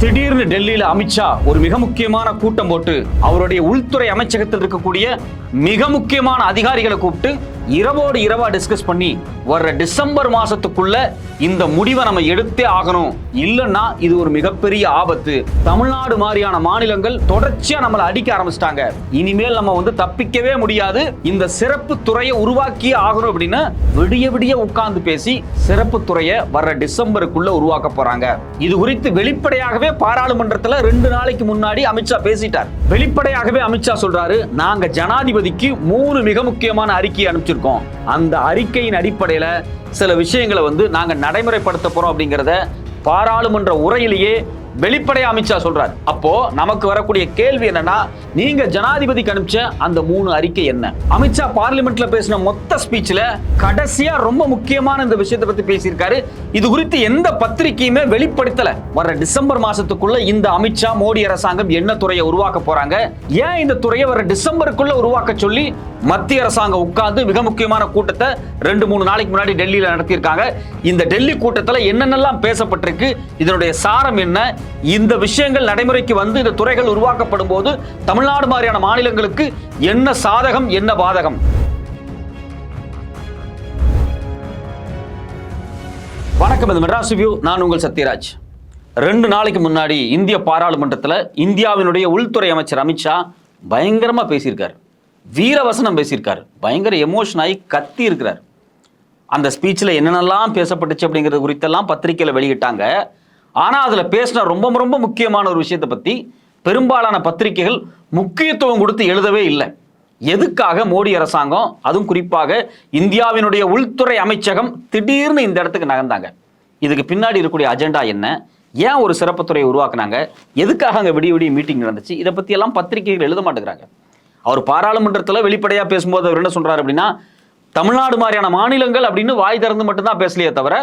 திடீர்னு டெல்லியில அமித்ஷா ஒரு மிக முக்கியமான கூட்டம் போட்டு அவருடைய உள்துறை அமைச்சகத்தில் இருக்கக்கூடிய மிக முக்கியமான அதிகாரிகளை கூப்பிட்டு இரவோடு இரவா டிஸ்கஸ் பண்ணி வர்ற டிசம்பர் மாசத்துக்குள்ள இந்த முடிவை நம்ம எடுத்தே ஆகணும். இல்லைன்னா இது ஒரு மிகப்பெரிய ஆபத்து. தமிழ்நாடு மாதிரியான மாநிலங்கள் தொடர்ச்சியா நம்மளை அடிக்க ஆரம்பிச்சிட்டாங்க. இனிமேல் நம்ம வந்து தப்பிக்கவே முடியாது. இந்த சிறப்பு துறையை உருவாக்கியே ஆகணும் அப்படின்னு விடிய விடிய உட்கார்ந்து பேசி சிறப்பு துறையை வர்ற டிசம்பருக்குள்ள உருவாக்க போறாங்க. இது குறித்து வெளிப்படையாகவே பாராளுமன்றத்துல ரெண்டு நாளைக்கு முன்னாடி அமித்ஷா பேசிட்டார். வெளிப்படையாகவே அமித்ஷா சொல்றாரு நாங்க ஜனாதிபதிக்கு மூணு மிக முக்கியமான அறிக்கையை அனுப்பிச்சிருக்கோம். அந்த அறிக்கையின் அடிப்படையில சில விஷயங்களை வந்து நாங்க நடைமுறைப்படுத்த போறோம் அப்படிங்கிறத பாராளுமன்ற உரையிலேயே வெளிப்படையா அமித்ஷா சொல்றாரு. அப்போ நமக்கு வரக்கூடிய கேள்வி என்னன்னா நீங்க ஜனாதிபதிக்கு அனுப்பிச்ச அந்த மூணு அறிக்கை என்ன? அமித்ஷா பார்லிமெண்ட்ல பேசின மொத்த ஸ்பீச்ல கடைசியா ரொம்ப முக்கியமான இந்த விஷயத்தை பத்தி பேசியிருக்காரு. இது குறித்து எந்த பத்திரிகையுமே வெளிப்படுத்தல. வர டிசம்பர் மாசத்துக்குள்ள இந்த அமித்ஷா மோடி அரசாங்கம் என்ன துறையை உருவாக்க போறாங்க? ஏன் இந்த துறையை வர டிசம்பருக்குள்ள உருவாக்க சொல்லி மத்திய அரசாங்கம் உட்கார்ந்து மிக முக்கியமான கூட்டத்தை ரெண்டு மூணு நாளைக்கு முன்னாடி டெல்லியில நடத்தியிருக்காங்க. இந்த டெல்லி கூட்டத்தில் என்னென்னலாம் பேசப்பட்டிருக்கு? இதனுடைய சாரம் என்ன? இந்த விஷயங்கள் நடைமுறைக்கு வந்து இந்த துறைகள் உருவாக்கப்படும் போது தமிழ்நாடு மாதிரியான மாநிலங்களுக்கு என்ன சாதகம் என்ன பாதகம்? வணக்கம் இது மெட்ராஸ் ரிவ்யூ. நான் உங்கள் சத்யராஜ். ரெண்டு நாளைக்கு முன்னாடி இந்திய பாராளுமன்றத்தில் இந்தியாவினுடைய உள்துறை அமைச்சர் அமித்ஷா பயங்கரமா பேசியிருக்காரு. வீரவசனம் பேசியிருக்காரு. பயங்கர எமோஷன் ஆகி கத்தி இருக்கிறார். அந்த ஸ்பீச்சில் என்னென்னலாம் பேசப்பட்டுச்சு அப்படிங்கிறது குறித்தெல்லாம் பத்திரிகையில் வெளியிட்டாங்க. ஆனால் அதில் பேசின ரொம்ப ரொம்ப முக்கியமான ஒரு விஷயத்தை பற்றி பெரும்பாலான பத்திரிகைகள் முக்கியத்துவம் கொடுத்து எழுதவே இல்லை. எதுக்காக மோடி அரசாங்கம் அதுவும் குறிப்பாக இந்தியாவினுடைய உள்துறை அமைச்சகம் திடீர்னு இந்த இடத்துக்கு நகர்ந்தாங்க. இதுக்கு பின்னாடி இருக்கக்கூடிய அஜெண்டா என்ன? ஏன் ஒரு சிறப்பு துறையை உருவாக்குனாங்க? எதுக்காக அங்கே விடிய விடிய மீட்டிங் நடந்துச்சு? இதை பற்றியெல்லாம் பத்திரிகைகள் எழுத மாட்டேங்கிறாங்க. அவர் பாராளுமன்றத்தில் வெளிப்படையாக பேசும்போது அவர் என்ன சொல்கிறார் அப்படின்னா தமிழ்நாடு மாதிரியான மாநிலங்கள் அப்படின்னு வாய் திறந்து மட்டும்தான் பேசலையே தவிர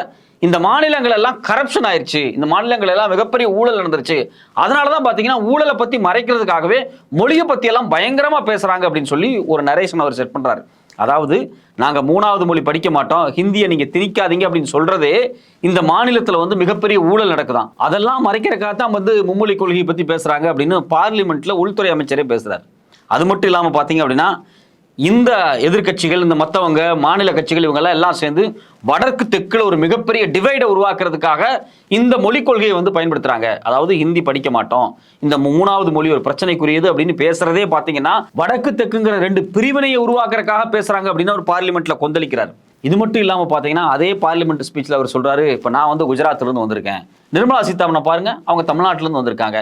இந்த மாநிலங்கள் எல்லாம் கரப்ஷன் ஆயிருச்சு. இந்த மாநிலங்கள் எல்லாம் மிகப்பெரிய ஊழல் நடந்துருச்சு. அதனால தான் பார்த்தீங்கன்னா ஊழலை பற்றி மறைக்கிறதுக்காகவே மொழியை பற்றி எல்லாம் பயங்கரமாக பேசுகிறாங்க அப்படின்னு சொல்லி ஒரு நரேஷன் அவர் செட் பண்ணுறாரு அதாவது நாங்கள் மூணாவது மொழி படிக்க மாட்டோம் ஹிந்தியை நீங்கள் திணிக்காதீங்க அப்படின்னு சொல்கிறதே இந்த மாநிலத்தில் வந்து மிகப்பெரிய ஊழல் நடக்குதான். அதெல்லாம் மறைக்கிறக்காக தான் வந்து மும்மொழி கொள்கையை பற்றி பேசுகிறாங்க அப்படின்னு பார்லிமெண்ட்டில் உள்துறை அமைச்சரே பேசுகிறார் அது மட்டும் இல்லாமல் பார்த்தீங்க அப்படின்னா இந்த எதிர்க்கட்சிகள் இந்த மற்றவங்க மாநில கட்சிகள் இவங்கெல்லாம் எல்லாம் சேர்ந்து வடக்கு தெற்குல ஒரு மிகப்பெரிய டிவைடை உருவாக்குறதுக்காக இந்த மொழிக் கொள்கையை வந்து பயன்படுத்துறாங்க. அதாவது ஹிந்தி படிக்க மாட்டோம். இந்த மூணாவது மொழி ஒரு பிரச்சனைக்குரியது அப்படின்னு பேசுறதே பார்த்தீங்கன்னா வடக்கு தெற்குங்கிற ரெண்டு பிரிவினையை உருவாக்குறதுக்காக பேசுறாங்க அப்படின்னு ஒரு பார்லிமெண்ட்ல கொந்தளிக்கிறார். இது மட்டும் இல்லாமல் பார்த்தீங்கன்னா அதே பார்லிமெண்ட் ஸ்பீச்சில் அவர் சொல்கிறாரு இப்போ நான் வந்து குஜராத்லேருந்து வந்திருக்கேன். நிர்மலா சீதாராமனை பாருங்கள் அவங்க தமிழ்நாட்டிலேருந்து வந்திருக்காங்க.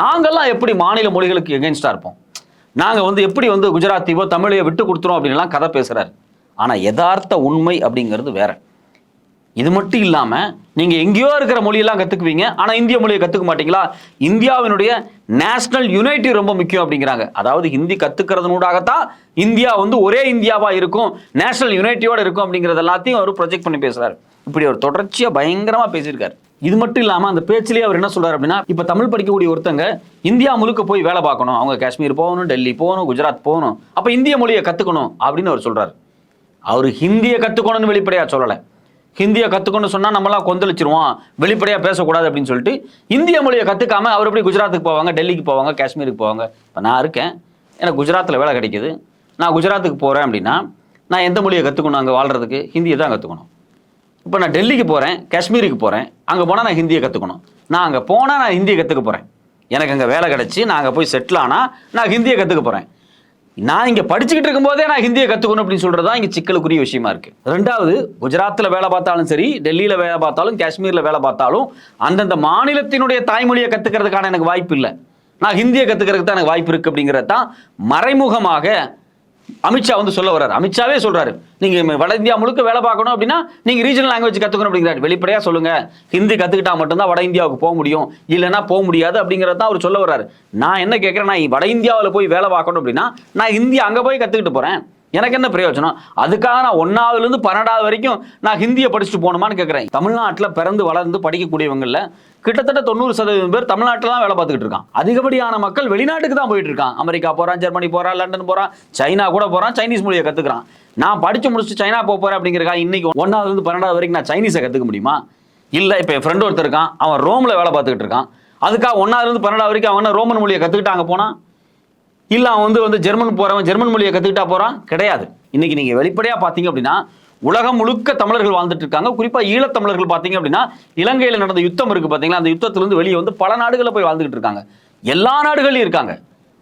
நாங்கள்லாம் எப்படி மாநில மொழிகளுக்கு எகென்ஸ்டா இருப்போம்? நாங்கள் வந்து எப்படி வந்து குஜராத்தியோ தமிழையோ விட்டு கொடுத்துரும் அப்படின்லாம் கதை பேசுகிறாரு ஆனால் யதார்த்த உண்மை அப்படிங்கிறது வேற. இது மட்டும் இல்லாமல் நீங்கள் எங்கேயோ இருக்கிற மொழியெல்லாம் கற்றுக்குவீங்க ஆனால் இந்திய மொழியை கற்றுக்க மாட்டீங்களா? இந்தியாவினுடைய நேஷனல் யுனைட்டி ரொம்ப முக்கியம் அப்படிங்கிறாங்க. அதாவது ஹிந்தி கற்றுக்கிறதுனூடாகத்தான் இந்தியா வந்து ஒரே இந்தியாவாக இருக்கும் நேஷனல் யுனைட்டியோடு இருக்கும் அப்படிங்கிறது எல்லாத்தையும் அவர் ப்ரொஜெக்ட் பண்ணி பேசுகிறார் இப்படி அவர் தொடர்ச்சியாக பயங்கரமாக பேசியிருக்காரு. இது மட்டும் இல்லாமல் அந்த பேச்சிலேயே அவர் என்ன சொல்றாரு அப்படின்னா இப்போ தமிழ் படிக்கக்கூடிய ஒருத்தங்க இந்தியா முழுக்க போய் வேலை பார்க்கணும். அவங்க காஷ்மீர் போகணும் டெல்லி போகணும் குஜராத் போகணும். அப்போ இந்திய மொழியை கற்றுக்கணும் அப்படின்னு அவர் சொல்றாரு. அவர் ஹிந்தியை கற்றுக்கணும்னு வெளிப்படையாக சொல்லலை. ஹிந்தியை கத்துக்கணும்னு சொன்னால் நம்மளாம் கொந்தளிச்சிருவோம். வெளிப்படையாக பேசக்கூடாது அப்படின்னு சொல்லிட்டு இந்திய மொழியை கற்றுக்காம அவர் எப்படி குஜராத்துக்கு போவாங்க டெல்லிக்கு போவாங்க காஷ்மீருக்கு போவாங்க? இப்போ நான் இருக்கேன். எனக்கு குஜராத்தில் வேலை கிடைக்குது. நான் குஜராத்துக்கு போகிறேன் அப்படின்னா நான் எந்த மொழியை கற்றுக்கணும் அங்கே வாழ்கிறதுக்கு ஹிந்தியை தான் கற்றுக்கணும் இப்போ நான் டெல்லிக்கு போகிறேன் காஷ்மீருக்கு போகிறேன் அங்கே போனால் நான் ஹிந்தியை கற்றுக்கணும் நான் அங்கே போனால் நான் ஹிந்தியை கற்றுக்க போகிறேன் எனக்கு அங்கே வேலை கிடச்சி நான் அங்கே போய் செட்டில் ஆனால் நான் ஹிந்தியை கற்றுக்க போகிறேன் நான் இங்கே படிச்சுக்கிட்டு இருக்கும்போதே நான் ஹிந்தியை கற்றுக்கணும் அப்படின்னு சொல்கிறது தான் இங்கே சிக்கலுக்குரிய விஷயமா இருக்குது ரெண்டாவது குஜராத்தில் வேலை பார்த்தாலும் சரி டெல்லியில் வேலை பார்த்தாலும் காஷ்மீரில் வேலை பார்த்தாலும் அந்தந்த மாநிலத்தினுடைய தாய்மொழியை கற்றுக்கிறதுக்கான எனக்கு வாய்ப்பு இல்லை. நான் ஹிந்தியை கற்றுக்கிறதுக்கு தான் எனக்கு வாய்ப்பு இருக்குது அப்படிங்கிறது தான் மறைமுகமாக அமித்ஷா வந்து சொல்ல வர்றாரு. அமித்ஷாவே சொல்கிறாரு நீங்க வட இந்தியா முழுக்க வேலை பார்க்கணும் அப்படின்னா நீங்க ரீஜனல் லாங்குவேஜ் கத்துக்கணும் அப்படிங்கிறாரு. வெளிப்படையா சொல்லுங்க. ஹிந்தி கத்துக்கிட்டா மட்டும்தான் வட இந்தியாவுக்கு போக முடியும். இல்லைன்னா போக முடியாது அப்படிங்கறத தான் அவர் சொல்ல வர்றாரு. நான் என்ன கேட்கிறேன் நான் வட இந்தியாவில் போய் வேலை பார்க்கணும் அப்படின்னா நான் ஹிந்தி அங்க போய் கத்துக்கிட்டு போறேன். எனக்கு என்ன பிரயோஜனம்? அதுக்காக நான் ஒன்னாவதுல இருந்து பன்னெண்டாவது வரைக்கும் நான் ஹிந்தியை படிச்சுட்டு போகணுமான்னு கேட்குறேன் தமிழ்நாட்டில் பிறந்து வளர்ந்து படிக்கக்கூடியவங்களில் கிட்டத்தட்ட தொண்ணூறு சதவீதம் பேர் தமிழ்நாட்டில் தான் வேலை பார்த்துக்கிட்டு இருக்கான். அதிகப்படியான மக்கள் வெளிநாட்டுக்கு தான் போயிட்டு இருக்கான். அமெரிக்கா போறான் ஜெர்மனி போகிறான் லண்டன் போகிறான் சைனா கூட போகிறான் சைனீஸ் மொழியை கற்றுக்குறான் நான் படிச்சு முடிச்சு சைனா போக போறேன் அப்படிங்கிறக்கா இன்னைக்கு ஒன்னாவதுல இருந்து பன்னெண்டாவது வரைக்கும் நான் சைனீஸை கத்துக்க முடியுமா? இல்லை இப்போ என் ஃப்ரெண்ட் ஒருத்தர் இருக்கான் அவன் ரோமில் வேலை பார்த்துக்கிட்டு இருக்கான். அதுக்காக ஒன்றாவது இருந்து பன்னெண்டாவது வரைக்கும் அவன் என்ன ரோமன் மொழியை கற்றுக்கிட்டாங்க போனா? இல்லை அவன் வந்து வந்து ஜெர்மன் போகிறவன் ஜெர்மன் மொழியை கற்றுக்கிட்டா போகிறான் கிடையாது. இன்னைக்கு நீங்கள் வெளிப்படையாக பார்த்தீங்க அப்படின்னா உலகம் முழுக்க தமிழர்கள் வாழ்ந்துட்டு இருக்காங்க. குறிப்பாக ஈழத்தமிழர்கள் பார்த்தீங்க அப்படின்னா இலங்கையில் நடந்த யுத்தம் இருக்குது பார்த்தீங்களா அந்த யுத்தத்திலிருந்து வெளியே வந்து பல நாடுகளில் போய் வாழ்ந்துகிட்டு இருக்காங்க. எல்லா நாடுகள்லையும் இருக்காங்க.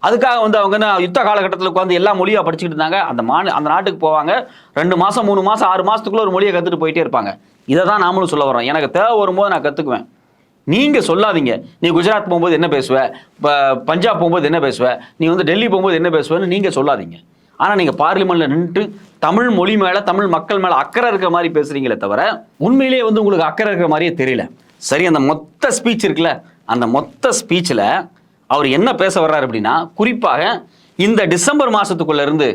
அதுக்காக வந்து அவங்க என்ன யுத்த காலகட்டத்தில் உட்காந்து எல்லா மொழியாக படிச்சுக்கிட்டு இருந்தாங்க. அந்த மா அந்த நாட்டுக்கு போவாங்க. ரெண்டு மாதம் மூணு மாதம் ஆறு மாதத்துக்குள்ளே ஒரு மொழியை கற்றுட்டு போயிட்டே இருப்பாங்க. இதை தான் நாமளும் சொல்ல வரோம் எனக்கு தேவை வரும்போது நான் கற்றுக்குவேன் நீங்கள் சொல்லாதீங்க. நீ குஜராத் போகும்போது என்ன பேசுவ? இப்போ பஞ்சாப் போகும்போது என்ன பேசுவ? நீ வந்து டெல்லி போகும்போது என்ன பேசுவேன்னு நீங்கள் சொல்லாதீங்க. ஆனால் நீங்கள் பார்லிமெண்ட்டில் நின்றுட்டு தமிழ் மொழி மேலே தமிழ் மக்கள் மேலே அக்கறை இருக்கிற மாதிரி பேசுறீங்களே தவிர உண்மையிலேயே வந்து உங்களுக்கு அக்கறை இருக்கிற மாதிரியே தெரியல. சரி அந்த மொத்த ஸ்பீச் இருக்குல்ல? அந்த மொத்த ஸ்பீச்சில் அவர் என்ன பேச வர்றாரு அப்படின்னா குறிப்பாக இந்த டிசம்பர் மாதத்துக்குள்ள இருந்து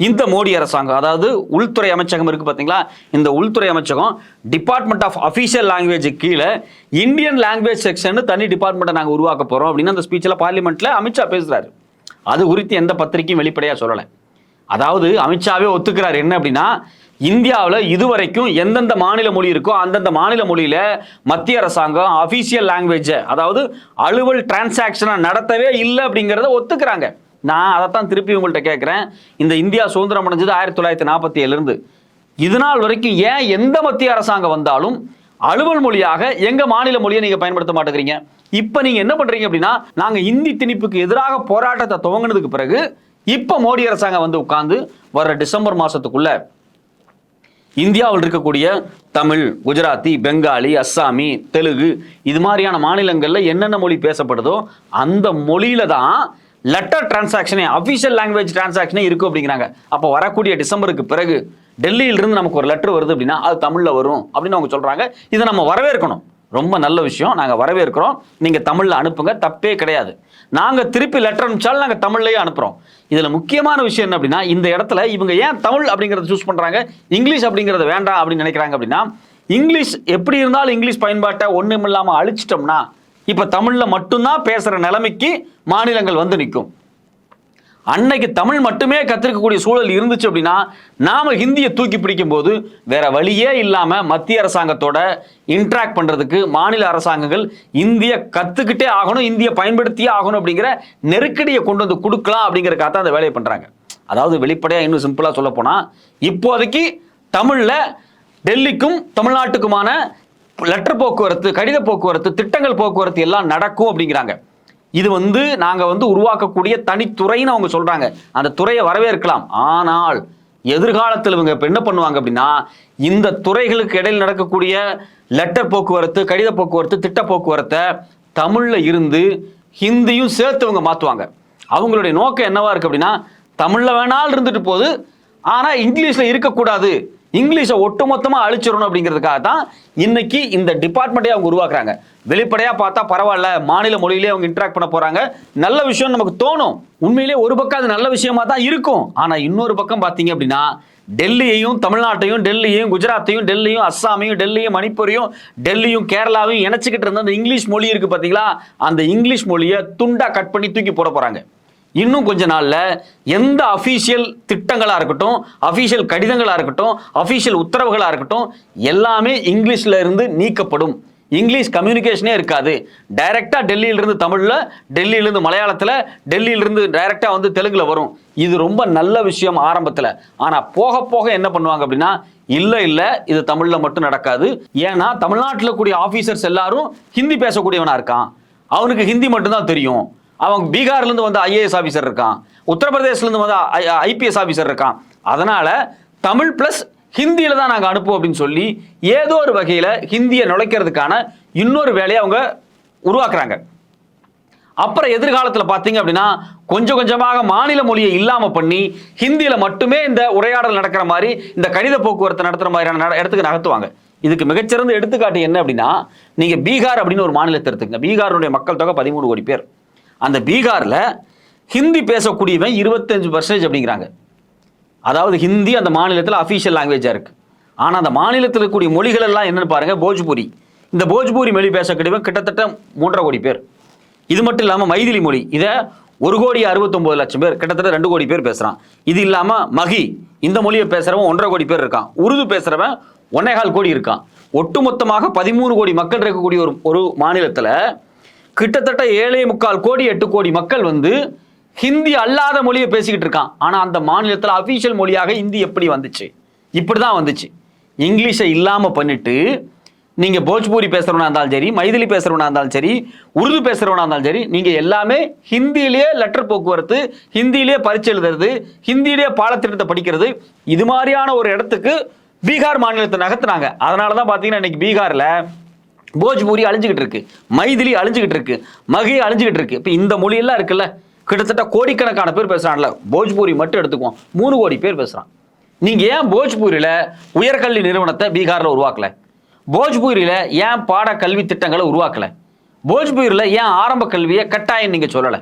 இந்த மோடி அரசாங்கம் அதாவது உள்துறை அமைச்சகம் இருக்கு பார்த்தீங்களா இந்த உள்துறை அமைச்சகம் டிபார்ட்மெண்ட் ஆஃப் அஃபீஷியல் லாங்குவேஜ் கீழே இந்தியன் லாங்குவேஜ் செக்ஷன் தனி டிபார்ட்மெண்ட்டை நாங்கள் உருவாக்க போகிறோம் அப்படின்னு அந்த ஸ்பீச்சில் பார்லிமெண்ட்டில் அமித்ஷா பேசுகிறாரு அது குறித்து எந்த பத்திரிக்கையும் வெளிப்படையாக சொல்லலை. அதாவது அமித்ஷாவே ஒத்துக்கிறார். என்ன அப்படின்னா இந்தியாவில் இதுவரைக்கும் எந்தெந்த மாநில மொழி இருக்கோ அந்தந்த மாநில மொழியில் மத்திய அரசாங்கம் அஃபீஷியல் லாங்குவேஜை அதாவது அலுவல் டிரான்சாக்ஷனை நடத்தவே இல்லை அப்படிங்கிறத ஒத்துக்கிறாங்க. நான் அதைத்தான் திருப்பி உங்கள்கிட்ட கேட்குறேன். இந்த இந்தியா சுதந்திரம் அடைஞ்சது ஆயிரத்தி தொள்ளாயிரத்தி நாற்பத்தி ஏழுலேருந்து இது நாள் வரைக்கும் ஏன் எந்த மத்திய அரசாங்கம் வந்தாலும் அலுவல் மொழியாக எங்க மாநில மொழியை நீங்க பயன்படுத்த மாட்டேங்கிறீங்க? இப்ப நீங்க என்ன பண்றீங்க அப்படின்னா நாங்க இந்தி திணிப்புக்கு எதிராக போராட்டத்தை துவங்கினதுக்கு பிறகு இப்போ மோடி அரசாங்கம் வந்து உட்கார்ந்து வர்ற டிசம்பர் மாதத்துக்குள்ள இந்தியாவில் இருக்கக்கூடிய தமிழ் குஜராத்தி பெங்காலி அஸ்ஸாமி தெலுங்கு இது மாதிரியான மாநிலங்களில் என்னென்ன மொழி பேசப்படுதோ அந்த மொழியில தான் லெட்டர் டிரான்சாக்ஷனே அஃபிஷியல் லாங்குவேஜ் டிரான்சாக்ஷனே இருக்கும் அப்படிங்கிறாங்க. அப்போ வரக்கூடிய டிசம்பருக்கு பிறகு டெல்லியிலிருந்து நமக்கு ஒரு லெட்டர் வருது அப்படின்னா அது தமிழில் வரும் அப்படின்னு அவங்க சொல்கிறாங்க இதை நம்ம வரவேற்கணும். ரொம்ப நல்ல விஷயம். நாங்கள் வரவேற்கிறோம். நீங்கள் தமிழில் அனுப்புங்க. தப்பே கிடையாது. நாங்கள் திருப்பி லெட்டர் அனுப்பிச்சாலும் நாங்கள் தமிழ்லேயே அனுப்புகிறோம் இதில் முக்கியமான விஷயம் என்ன அப்படின்னா இந்த இடத்துல இவங்க ஏன் தமிழ் அப்படிங்கிறத சூஸ் பண்ணுறாங்க இங்கிலீஷ் அப்படிங்கிறத வேண்டாம் அப்படின்னு நினைக்கிறாங்க அப்படின்னா இங்கிலீஷ் எப்படி இருந்தாலும் இங்கிலீஷ் பயன்பாட்டை ஒன்றும் இல்லாமல் அழிச்சிட்டோம்னா இப்போ தமிழில் மட்டும்தான் பேசுகிற நிலைமைக்கு மாநிலங்கள் வந்து நிற்கும் அன்னைக்கு தமிழ் மட்டுமே கத்திருக்கக்கூடிய சூழல் இருந்துச்சு அப்படின்னா நாம் ஹிந்தியை தூக்கி பிடிக்கும் போது வேற வழியே இல்லாமல் மத்திய அரசாங்கத்தோட இன்ட்ராக்ட் பண்ணுறதுக்கு மாநில அரசாங்கங்கள் இந்திய கற்றுக்கிட்டே ஆகணும் இந்தியை பயன்படுத்தியே ஆகணும் அப்படிங்கிற நெருக்கடியை கொண்டு வந்து கொடுக்கலாம் அப்படிங்கிறக்காக தான் அந்த வேலையை பண்ணுறாங்க அதாவது வெளிப்படையாக இன்னும் சிம்பிளாக சொல்ல போனால் இப்போதைக்கு தமிழில் டெல்லிக்கும் தமிழ்நாட்டுக்குமான லெட்டர் போக்குவரத்து கடித போக்குவரத்து திட்டங்கள் போக்குவரத்து எல்லாம் நடக்கும் அப்படிங்கிறாங்க. இது வந்து நாங்க வந்து உருவாக்கக்கூடிய தனித்துறைன்னு அவங்க சொல்றாங்க. அந்த துறையை வரவேற்கலாம். ஆனால் எதிர்காலத்தில் இவங்க இப்போ என்ன பண்ணுவாங்க அப்படின்னா இந்த துறைகளுக்கு இடையில் நடக்கக்கூடிய லெட்டர் போக்குவரத்து கடித போக்குவரத்து திட்ட போக்குவரத்தை தமிழில் இருந்து ஹிந்தியும் சேர்த்து இவங்க மாற்றுவாங்க அவங்களுடைய நோக்கம் என்னவா இருக்கு அப்படின்னா தமிழில் வேணாலும் இருந்துட்டு போகுது ஆனால் இங்கிலீஷில் இருக்கக்கூடாது. இங்கிலீஷை ஒட்டுமொத்தமாக அழிச்சிடணும் அப்படிங்கிறதுக்காக தான் இன்னைக்கு இந்த டிபார்ட்மெண்ட்டே அவங்க உருவாக்குறாங்க. வெளிப்படையாக பார்த்தா பரவாயில்ல மாநில மொழியிலே அவங்க இன்ட்ராக்ட் பண்ண போகிறாங்க நல்ல விஷயம் நமக்கு தோணும். உண்மையிலே ஒரு பக்கம் அது நல்ல விஷயமா தான் இருக்கும். ஆனால் இன்னொரு பக்கம் பார்த்தீங்க அப்படின்னா டெல்லியையும் தமிழ்நாட்டையும் டெல்லியையும் குஜராத்தையும் டெல்லியும் அஸ்ஸாமையும் டெல்லியும் மணிப்பூரையும் டெல்லியும் கேரளாவையும் இணைச்சிக்கிட்டு இருந்த அந்த இங்கிலீஷ் மொழி இருக்குது பார்த்தீங்களா? அந்த இங்கிலீஷ் மொழியை துண்டாக கட் பண்ணி தூக்கி போட போகிறாங்க இன்னும் கொஞ்ச நாள்ல எந்த அஃபீஷியல் திட்டங்களா இருக்கட்டும் அஃபீஷியல் கடிதங்களா இருக்கட்டும் அஃபீஷியல் உத்தரவுகளா இருக்கட்டும் எல்லாமே இங்கிலீஷ்ல இருந்து நீக்கப்படும். இங்கிலீஷ் கம்யூனிகேஷனே இருக்காது. டைரக்டா டெல்லியிலிருந்து தமிழ்ல டெல்லியிலிருந்து மலையாளத்துல டெல்லியிலிருந்து டைரக்டா வந்து தெலுங்குல வரும். இது ரொம்ப நல்ல விஷயம் ஆரம்பத்துல. ஆனா போக போக என்ன பண்ணுவாங்க அப்படின்னா இல்லை இல்லை இது தமிழ்ல மட்டும் நடக்காது. ஏன்னா தமிழ்நாட்டில் கூடிய ஆஃபீஸர்ஸ் எல்லாரும் ஹிந்தி பேசக்கூடியவனா இருக்கான். அவனுக்கு ஹிந்தி மட்டும்தான் தெரியும். அவன் பீகார்லேருந்து வந்து ஐஏஎஸ் ஆஃபீஸர் இருக்கான். உத்தரப்பிரதேஷ்ல வந்து ஐபிஎஸ் ஆஃபீஸர் uh, இருக்கான். அதனால் தமிழ் ப்ளஸ் ஹிந்தியில் தான் நாங்கள் அனுப்புவோம் அப்படின்னு சொல்லி ஏதோ ஒரு வகையில் ஹிந்தியை நுழைக்கிறதுக்கான இன்னொரு வேலையை அவங்க உருவாக்குறாங்க. அப்புறம் எதிர்காலத்தில் பார்த்தீங்க அப்படின்னா கொஞ்சம் கொஞ்சமாக மாநில மொழியை இல்லாமல் பண்ணி ஹிந்தியில் மட்டுமே இந்த உரையாடல் நடக்கிற மாதிரி இந்த கடித போக்குவரத்து நடத்துகிற மாதிரியான இடத்துக்கு நகர்த்துவாங்க. இதுக்கு மிகச்சிறந்த எடுத்துக்காட்டு என்ன அப்படின்னா நீங்கள் பீகார் அப்படின்னு ஒரு மாநிலத்தை எடுத்துக்கங்க. பீகாருடைய மக்கள் தொகை பதிமூணு கோடி பேர். அந்த பீகாரில் ஹிந்தி பேசக்கூடியவன் இருபத்தஞ்சு பர்சன்டேஜ் அப்படிங்கிறாங்க. அதாவது ஹிந்தி அந்த மாநிலத்தில் அஃபீஷியல் லாங்குவேஜாக இருக்குது ஆனால் அந்த மாநிலத்தில் இருக்கக்கூடிய மொழிகள் எல்லாம் என்னென்னு பாருங்கள் போஜ்பூரி. இந்த போஜ்பூரி மொழி பேசக்கூடியவன் கிட்டத்தட்ட மூன்றரை கோடி பேர். இது மட்டும் இல்லாமல் மைதிலி மொழி. இதை ஒரு கோடி அறுபத்தொம்பது லட்சம் பேர் கிட்டத்தட்ட ரெண்டு கோடி பேர் பேசுகிறான் இது இல்லாமல் மகி இந்த மொழியை பேசுகிறவன் ஒன்றரை கோடி பேர் இருக்கான். உருது பேசுகிறவன் ஒன்னேகால் கோடி இருக்கான். ஒட்டுமொத்தமாக பதிமூணு கோடி மக்கள் இருக்கக்கூடிய ஒரு ஒரு மாநிலத்தில் கிட்டத்தட்ட ஏழை முக்கால் கோடி எட்டு கோடி மக்கள் வந்து ஹிந்தி அல்லாத மொழியை பேசிக்கிட்டு இருக்கான். ஆனால் அந்த மாநிலத்தில் அஃபீஷியல் மொழியாக ஹிந்தி எப்படி வந்துச்சு? இப்படி தான் வந்துச்சு. இங்கிலீஷை இல்லாமல் பண்ணிட்டு நீங்கள் போஜ்பூரி பேசுகிறவனா இருந்தாலும் சரி மைதிலி பேசுகிறவனா இருந்தாலும் சரி உருது பேசுகிறவனா இருந்தாலும் சரி நீங்கள் எல்லாமே ஹிந்தியிலேயே லெட்டர் போக்குவரத்து ஹிந்தியிலேயே பரிச்சு எழுதுறது ஹிந்தியிலேயே பாடத்திட்டத்தை படிக்கிறது இது மாதிரியான ஒரு இடத்துக்கு பீகார் மாநிலத்தை நகர்த்துனாங்க. அதனால தான் பார்த்தீங்கன்னா இன்னைக்கு பீகாரில் போஜ்பூரி அழிஞ்சுக்கிட்டு இருக்கு மைதிலி அழிஞ்சுக்கிட்டு இருக்கு மகி அழிஞ்சுக்கிட்டு இருக்கு. இப்போ இந்த மொழியெல்லாம் இருக்குல்ல கிட்டத்தட்ட கோடிக்கணக்கான பேர் பேசுகிறான்ல போஜ்பூரி மட்டும் எடுத்துக்குவோம் மூணு கோடி பேர் பேசுறான். நீங்க ஏன் போஜ்பூரியில உயர்கல்வி நிறுவனத்தை பீகார்ல உருவாக்கல? போஜ்பூரியில ஏன் பாட கல்வி திட்டங்களை உருவாக்கல? போஜ்பூரில் ஏன் ஆரம்ப கல்வியை கட்டாயம் நீங்க சொல்லலை?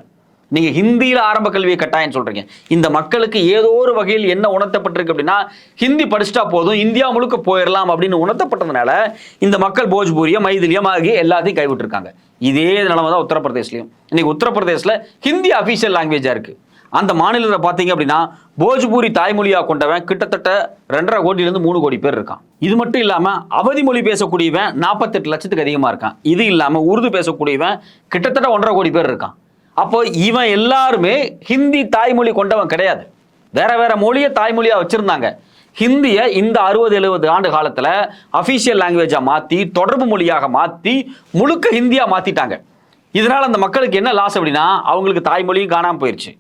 நீங்கள் ஹிந்தியில் ஆரம்ப கல்வியை கட்டாயம் சொல்கிறீங்க இந்த மக்களுக்கு ஏதோ ஒரு வகையில் என்ன உணர்த்தப்பட்டிருக்கு அப்படின்னா ஹிந்தி படிச்சுட்டா போதும் இந்தியா முழுக்க போயிடலாம் அப்படின்னு உணர்த்தப்பட்டதுனால இந்த மக்கள் போஜ்பூரியம் மைதிலியம் ஆகிய எல்லாத்தையும் கைவிட்டுருக்காங்க. இதே நிலைமை தான் உத்தரப்பிரதேஷ்லயும். இன்றைக்கி உத்தரப்பிரதேசில் ஹிந்தி அஃபீஷியல் லாங்குவேஜாக இருக்குது அந்த மாநிலத்தில் பார்த்தீங்க அப்படின்னா போஜ்பூரி தாய்மொழியாக கொண்டவன் கிட்டத்தட்ட ரெண்டரை கோடியிலேருந்து மூணு கோடி பேர் இருக்கான். இது மட்டும் இல்லாமல் அவதி மொழி பேசக்கூடியவன் நாற்பத்தெட்டு லட்சத்துக்கு அதிகமாக இருக்கான். இது இல்லாமல் உருது பேசக்கூடியவன் கிட்டத்தட்ட ஒன்றரை கோடி பேர் இருக்கான். அப்போ இவன் எல்லாருமே ஹிந்தி தாய்மொழி கொண்டவன் கிடையாது. வேற வேற மொழியை தாய்மொழியாக வச்சிருந்தாங்க. ஹிந்தியை இந்த அறுபது எழுபது ஆண்டு காலத்தில் அஃபிஷியல் லாங்குவேஜாக மாற்றி தொடர்பு மொழியாக மாற்றி முழுக்க ஹிந்தியாக மாற்றிட்டாங்க இதனால் அந்த மக்களுக்கு என்ன லாஸ் அப்படின்னா அவங்களுக்கு தாய்மொழியும் காணாமல் போயிடுச்சு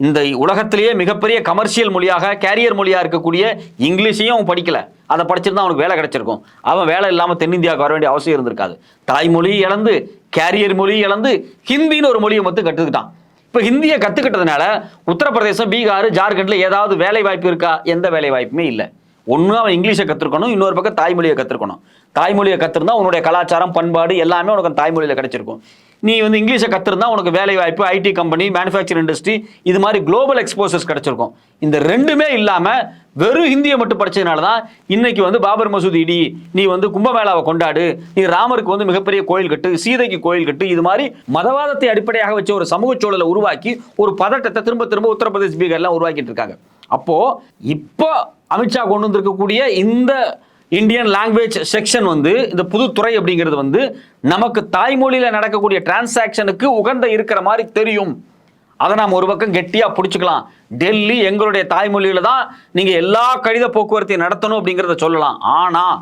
இந்த உலகத்திலேயே மிகப்பெரிய கமர்ஷியல் மொழியாக கேரியர் மொழியாக இருக்கக்கூடிய இங்கிலீஷையும் அவன் படிக்கல. அதை படிச்சிருந்தா அவனுக்கு வேலை கிடைச்சிருக்கும். அவன் வேலை இல்லாமல் தென்னிந்தியாவுக்கு வர வேண்டிய அவசியம் இருந்திருக்காது. தாய்மொழி இழந்து கேரியர் மொழி இழந்து ஹிந்தின்னு ஒரு மொழியை மட்டும் கற்றுக்கிட்டான். இப்போ ஹிந்தியை கற்றுக்கிட்டதுனால உத்தரப்பிரதேசம் பீகார் ஜார்க்கண்டில் ஏதாவது வேலை வாய்ப்பு இருக்கா? எந்த வேலை வாய்ப்புமே இல்லை. ஒன்று அவன் இங்கிலீஷை கற்றுக்கணும் இன்னொரு பக்கம் தாய்மொழியை கற்றுக்கணும் தாய்மொழியை கற்றுருந்தா உன்னுடைய கலாச்சாரம் பண்பாடு எல்லாமே உனக்கு தாய்மொழியில் கிடைச்சிருக்கும். நீ வந்து இங்கிலீஷை கற்றுருந்தா உனக்கு வேலை வாய்ப்பு ஐடி கம்பெனி மேனுஃபேக்சர் இண்டஸ்ட்ரி இது மாதிரி குளோபல் எக்ஸ்போசர்ஸ் கிடச்சிருக்கும். இந்த ரெண்டுமே இல்லாமல் வெறும் ஹிந்தியை மட்டும் படித்ததுனால தான் இன்னைக்கு வந்து பாபர் மசூதி இடி நீ வந்து கும்பமேளாவை கொண்டாடு நீ ராமருக்கு வந்து மிகப்பெரிய கோயில் கட்டு சீதைக்கு கோயில் கட்டு இது மாதிரி மதவாதத்தை அடிப்படையாக வச்ச ஒரு சமூக சூழலை உருவாக்கி ஒரு பதட்டத்தை திரும்ப திரும்ப உத்தரப்பிரதேஷ் பீகார்லாம் உருவாக்கிட்டு இருக்காங்க. அப்போது இப்போ அமித்ஷா கொண்டு வந்திருக்கக்கூடிய இந்த இந்தியன் லாங்குவேஜ் செக்ஷன் வந்து இந்த புது துறை அப்படிங்கிறது வந்து நமக்கு தாய்மொழியில் நடக்கக்கூடிய டிரான்சாக்ஷனுக்கு உகந்த இருக்கிற மாதிரி தெரியும். அதை நாம் ஒரு பக்கம் கெட்டியாக பிடிச்சிக்கலாம். டெல்லி எங்களுடைய தாய்மொழியில் தான் நீங்கள் எல்லா கடித போக்குவரத்தையும் நடத்தணும் அப்படிங்கிறத சொல்லலாம். ஆனால்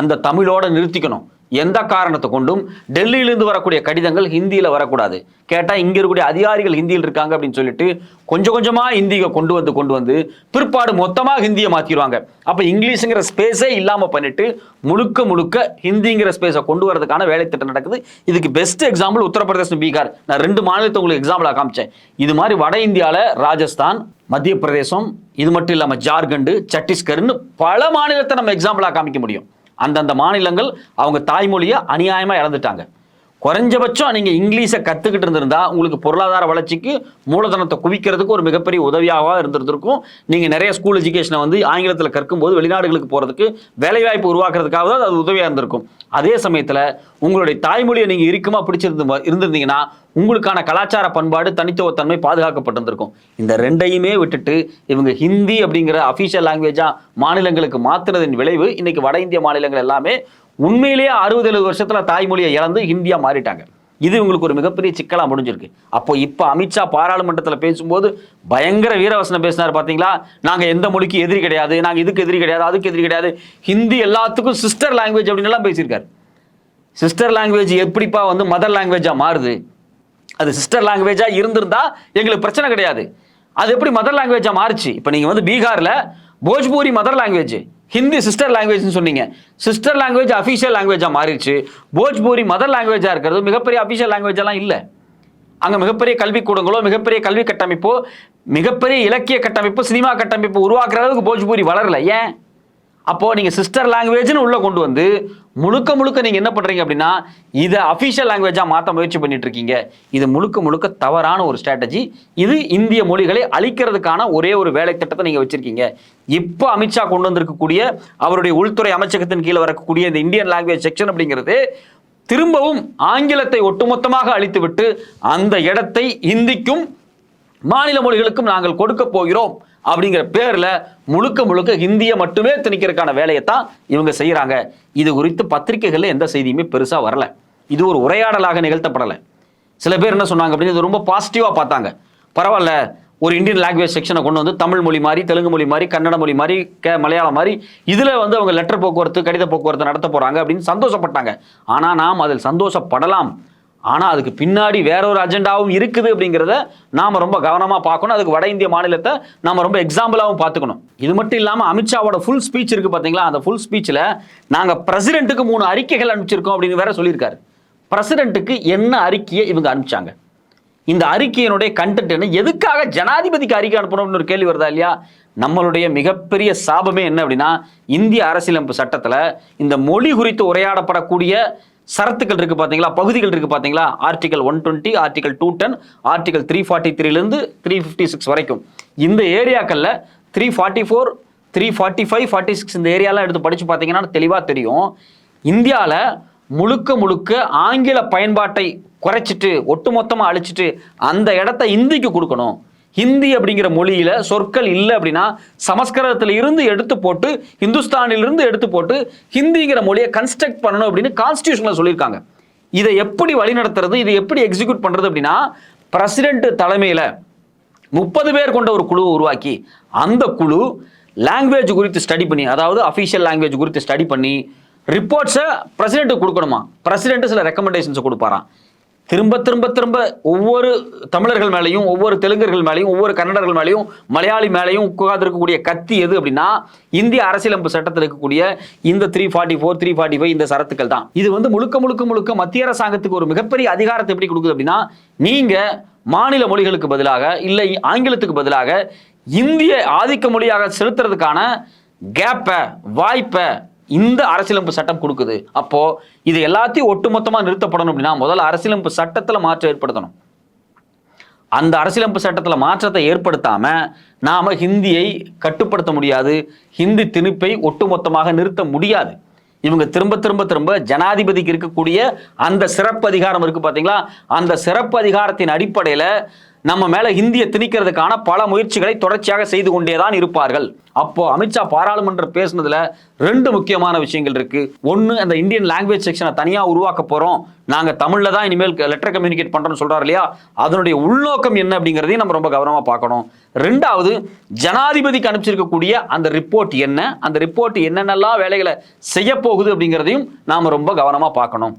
அந்த தமிழோட நிறுத்திக்கணும். எந்த காரணத்தை கொண்டும் டெல்லியிலிருந்து வரக்கூடிய கடிதங்கள் ஹிந்தியில் வரக்கூடாது. கேட்டால் இங்கே இருக்கக்கூடிய அதிகாரிகள் ஹிந்தியில் இருக்காங்க அப்படின்னு சொல்லிட்டு கொஞ்சம் கொஞ்சமாக ஹிந்தியை கொண்டு வந்து கொண்டு வந்து பிற்பாடு மொத்தமாக ஹிந்தியை மாற்றிடுவாங்க அப்போ இங்கிலீஷுங்கிற ஸ்பேஸே இல்லாமல் பண்ணிட்டு முழுக்க முழுக்க ஹிந்திங்கிற ஸ்பேஸை கொண்டு வரதுக்கான வேலை திட்டம் நடக்குது. இதுக்கு பெஸ்ட் எக்ஸாம்பிள் உத்தரப்பிரதேசம் பீகார். நான் ரெண்டு மாநிலத்தை உங்களுக்கு எக்ஸாம்பிளாக காமிச்சேன். இது மாதிரி வட இந்தியாவில் ராஜஸ்தான் மத்திய பிரதேசம் இது மட்டும் இல்லாமல் ஜார்க்கண்டு சத்தீஸ்கர்னு பல மாநிலத்தை நம்ம எக்ஸாம்பிளாக காமிக்க முடியும். அந்தந்த மாநிலங்கள் அவங்க தாய்மொழியை அநியாயமாக இழந்துட்டாங்க. குறைஞ்சபட்சம் நீங்கள் இங்கிலீஷை கற்றுக்கிட்டு இருந்திருந்தா உங்களுக்கு பொருளாதார வளர்ச்சிக்கு மூலதனத்தை குவிக்கிறதுக்கு ஒரு மிகப்பெரிய உதவியாக இருந்திருந்திருக்கும். நீங்கள் நிறைய ஸ்கூல் எஜுகேஷனை வந்து ஆங்கிலத்தில் கற்கும்போது வெளிநாடுகளுக்கு போகிறதுக்கு வேலைவாய்ப்பு உருவாக்குறதுக்காக தான் அது உதவியாக இருந்திருக்கும். அதே சமயத்தில் உங்களுடைய தாய்மொழியை நீங்கள் இறுக்கமாக பிடிச்சிருந்து இருந்திருந்தீங்கன்னா உங்களுக்கான கலாச்சார பண்பாடு தனித்துவத்தன்மை பாதுகாக்கப்பட்டிருந்திருக்கும். இந்த ரெண்டையுமே விட்டுட்டு இவங்க ஹிந்தி அப்படிங்கிற அஃபீஷியல் லாங்குவேஜாக மாநிலங்களுக்கு மாற்றுனதின் விளைவு இன்றைக்கி வட இந்திய மாநிலங்கள் எல்லாமே உண்மையிலேயே அறுபது எழுபது வருஷத்துல தாய்மொழியை இழந்து இந்தியா மாறிட்டாங்க. இது உங்களுக்கு ஒரு மிகப்பெரிய சிக்கலாக முடிஞ்சிருக்கு. அப்போ இப்போ அமித்ஷா பாராளுமன்றத்தில் பேசும்போது பயங்கர வீரவசனம் பேசினார் பார்த்தீங்களா நாங்கள் எந்த மொழிக்கு எதிரி கிடையாது நாங்கள் இதுக்கு எதிரி கிடையாது அதுக்கு எதிரி கிடையாது. ஹிந்தி எல்லாத்துக்கும் சிஸ்டர் லாங்குவேஜ் அப்படின்லாம் பேசியிருக்காரு. சிஸ்டர் லாங்குவேஜ் எப்படிப்பா வந்து மதர் லாங்குவேஜாக மாறுது? அது சிஸ்டர் லாங்குவேஜாக இருந்திருந்தா எங்களுக்கு பிரச்சனை கிடையாது. அது எப்படி மதர் லாங்குவேஜாக மாறுச்சு? இப்போ நீங்கள் வந்து பீகாரில் Bhojpuri mother language Hindi sister லாங்குவேஜ்னு சொன்னீங்க. சிஸ்டர் லாங்குவேஜ் அஃபீஷியல் லாங்குவேஜாக மாறிடுச்சு. போஜ்பூரி மதர் லாங்குவேஜாக இருக்கிறது. மிகப்பெரிய அஃபீஷியல் லாங்குவேஜெல்லாம் இல்லை. அங்கே மிகப்பெரிய கல்விக்கூடங்களோ மிகப்பெரிய கல்வி கட்டமைப்போ மிகப்பெரிய இலக்கிய கட்டமைப்பு சினிமா கட்டமைப்பு உருவாக்குற அளவுக்கு போஜ்பூரி வளரல. ஏன்? அப்போது நீங்கள் சிஸ்டர் லாங்குவேஜ்னு உள்ளே கொண்டு வந்து முழுக்க முழுக்க நீங்கள் என்ன பண்ணுறீங்க அப்படின்னா இதை அஃபிஷியல் லாங்குவேஜாக மாற்ற முயற்சி பண்ணிட்டு இருக்கீங்க இது முழுக்க முழுக்க தவறான ஒரு ஸ்ட்ராட்டஜி இது இந்திய மொழிகளை அழிக்கிறதுக்கான ஒரே ஒரு வேலை திட்டத்தை நீங்கள் வச்சுருக்கீங்க. இப்போ அமித்ஷா கொண்டு வந்திருக்கக்கூடிய அவருடைய உள்துறை அமைச்சகத்தின் கீழே வரக்கூடிய இந்த இந்தியன் லாங்குவேஜ் செக்ஷன் அப்படிங்கிறது திரும்பவும் ஆங்கிலத்தை ஒட்டுமொத்தமாக அழித்துவிட்டு அந்த இடத்தை இந்திக்கும் மாநில மொழிகளுக்கும் நாங்கள் கொடுக்க போகிறோம். அப்படிங்கிற பேர்ல முழுக்க முழுக்க ஹிந்தியை மட்டுமே திணிக்கிறதுக்கான வேலையை தான் இவங்க செய்யறாங்க. இது குறித்து பத்திரிகைகள்ல எந்த செய்தியுமே பெருசா வரல. இது ஒரு உரையாடலாக நிகழ்த்தப்படலை. சில பேர் என்ன சொன்னாங்க அப்படின்னு இது ரொம்ப பாசிட்டிவாக பார்த்தாங்க. பரவாயில்ல ஒரு இந்தியன் லாங்குவேஜ் செக்ஷனை கொண்டு வந்து தமிழ் மொழி மாதிரி தெலுங்கு மொழி மாதிரி கன்னட மொழி மாதிரி கே மலையாளம் மாதிரி இதில் வந்து அவங்க லெட்டர் போக்குவரத்து கடித போக்குவரத்து நடத்த போகிறாங்க அப்படின்னு சந்தோஷப்பட்டாங்க. ஆனால் நாம் அதில் சந்தோஷப்படலாம். ஆனால் அதுக்கு பின்னாடி வேற ஒரு அஜெண்டாவும் இருக்குது அப்படிங்கிறத நாம் ரொம்ப கவனமாக பார்க்கணும். அதுக்கு வட இந்திய மாநிலத்தை நாம் ரொம்ப எக்ஸாம்பிளாகவும் பார்த்துக்கணும். இது மட்டும் இல்லாமல் அமித்ஷாவோட ஃபுல் ஸ்பீச் இருக்குது பார்த்தீங்களா அந்த ஃபுல் ஸ்பீச்சில் நாங்கள் பிரசிடென்ட்டுக்கு மூணு அறிக்கைகள் அனுப்பிச்சிருக்கோம் அப்படின்னு வேற சொல்லியிருக்காரு. பிரசிடென்ட்டுக்கு என்ன அறிக்கையை இவங்க அனுப்பிச்சாங்க? இந்த அறிக்கையினுடைய கண்டென்ட் என்ன? எதுக்காக ஜனாதிபதிக்கு அறிக்கை அனுப்பணும்னு ஒரு கேள்வி வருதா இல்லையா? நம்மளுடைய மிகப்பெரிய சாபமே என்ன அப்படின்னா இந்திய அரசியலமைப்பு சட்டத்தில் இந்த மொழி குறித்து உரையாடப்படக்கூடிய சரத்துக்கள் இருக்கு பார்த்தீங்களா பகுதிகள் இருக்கு பார்த்தீங்களா article one twenty article two ten article three forty த்ரீலேருந்து three fifty six வரைக்கும். இந்த ஏரியாக்களில் three forty four three forty five forty six இந்த ஏரியாலாம் எடுத்து படித்து பார்த்தீங்கன்னா தெளிவாக தெரியும். இந்தியாவில் முழுக்க முழுக்க ஆங்கில பயன்பாட்டை குறைச்சிட்டு ஒட்டுமொத்தமாக அழிச்சிட்டு அந்த இடத்த இந்திக்கு கொடுக்கணும். ஹிந்தி அப்படிங்கிற மொழியில சொற்கள் இல்லை அப்படின்னா சமஸ்கிருதத்துல இருந்து எடுத்து போட்டு ஹிந்துஸ்தானில இருந்து எடுத்து போட்டு ஹிந்திங்கிற மொழியை கன்ஸ்ட்ரக்ட் பண்ணணும் அப்படின்னு கான்ஸ்டியூஷன்ல சொல்லியிருக்காங்க. இதை எப்படி வழிநடத்துறது இதை எப்படி எக்ஸிக்யூட் பண்றது அப்படின்னா பிரசிடென்ட் தலைமையில முப்பது பேர் கொண்ட ஒரு குழுவை உருவாக்கி அந்த குழு லாங்குவேஜ் குறித்து ஸ்டடி பண்ணி அதாவது அஃபிஷியல் லாங்குவேஜ் குறித்து ஸ்டடி பண்ணி ரிப்போர்ட்ஸை பிரசிடென்ட்டுக்கு கொடுக்கணுமா? பிரசிடென்ட்டு சில ரெக்கமெண்டேஷன்ஸை கொடுப்பாராம். திரும்ப திரும்ப திரும்ப ஒவ்வொரு தமிழர்கள் மேலேயும் ஒவ்வொரு தெலுங்கர்கள் மேலேயும் ஒவ்வொரு கன்னடர்கள் மேலேயும் மலையாளி மேலேயும் உட்கார்ந்திருக்கக்கூடிய கத்தி எது அப்படின்னா இந்திய அரசியலமைப்பு சட்டத்தில் இருக்கக்கூடிய இந்த three forty four three forty five இந்த சரத்துக்கள் தான். இது வந்து முழுக்க முழுக்க முழுக்க மத்திய அரசாங்கத்துக்கு ஒரு மிகப்பெரிய அதிகாரத்தை எப்படி கொடுக்குது அப்படின்னா நீங்கள் மாநில மொழிகளுக்கு பதிலாக இல்லை ஆங்கிலத்துக்கு பதிலாக இந்திய ஆதிக்க மொழியாக செலுத்துறதுக்கான கேப்பை வாய்ப்பை இந்த அரசியலமைப்பு சட்டம் கொடுக்குது. அப்போ இது எல்லாத்தையும் ஒட்டுமொத்தமாக நிறுத்தப்படணும் அப்படின்னா முதல்ல அரசியலமைப்பு சட்டத்தில் மாற்றம் ஏற்படுத்தணும். அந்த அரசியலமைப்பு சட்டத்தில் மாற்றத்தை ஏற்படுத்தாம நாம ஹிந்தியை கட்டுப்படுத்த முடியாது. ஹிந்தி திணிப்பை ஒட்டுமொத்தமாக நிறுத்த முடியாது. இவங்க திரும்ப திரும்ப திரும்ப ஜனாதிபதிக்கு இருக்கக்கூடிய அந்த சிறப்பு அதிகாரம் இருக்கு பாத்தீங்களா? அந்த சிறப்பு அதிகாரத்தின் அடிப்படையில நம்ம மேல ஹிந்தியை திணிக்கிறதுக்கான பல முயற்சிகளை தொடர்ச்சியாக செய்து கொண்டேதான் இருப்பார்கள். அப்போ அமித்ஷா பாராளுமன்றம் பேசுனதுல ரெண்டு முக்கியமான விஷயங்கள் இருக்கு. ஒன்னு அந்த இந்தியன் லாங்குவேஜ் செக்ஷனை தனியா உருவாக்க போறோம். நாங்க தமிழ்ல தான் இனிமேல் லெட்டர் கம்யூனிகேட் பண்றோம்னு சொல்றாரு இல்லையா? அதனுடைய உள்நோக்கம் என்ன அப்படிங்கிறதையும் நம்ம ரொம்ப கவனமா பார்க்கணும். ரெண்டாவது ஜனாதிபதிக்கு அனுப்பிச்சிருக்கக்கூடிய அந்த ரிப்போர்ட் என்ன? அந்த ரிப்போர்ட் என்னென்னலாம் வேலைகளை செய்ய போகுது அப்படிங்கிறதையும் நாம ரொம்ப கவனமா பார்க்கணும்.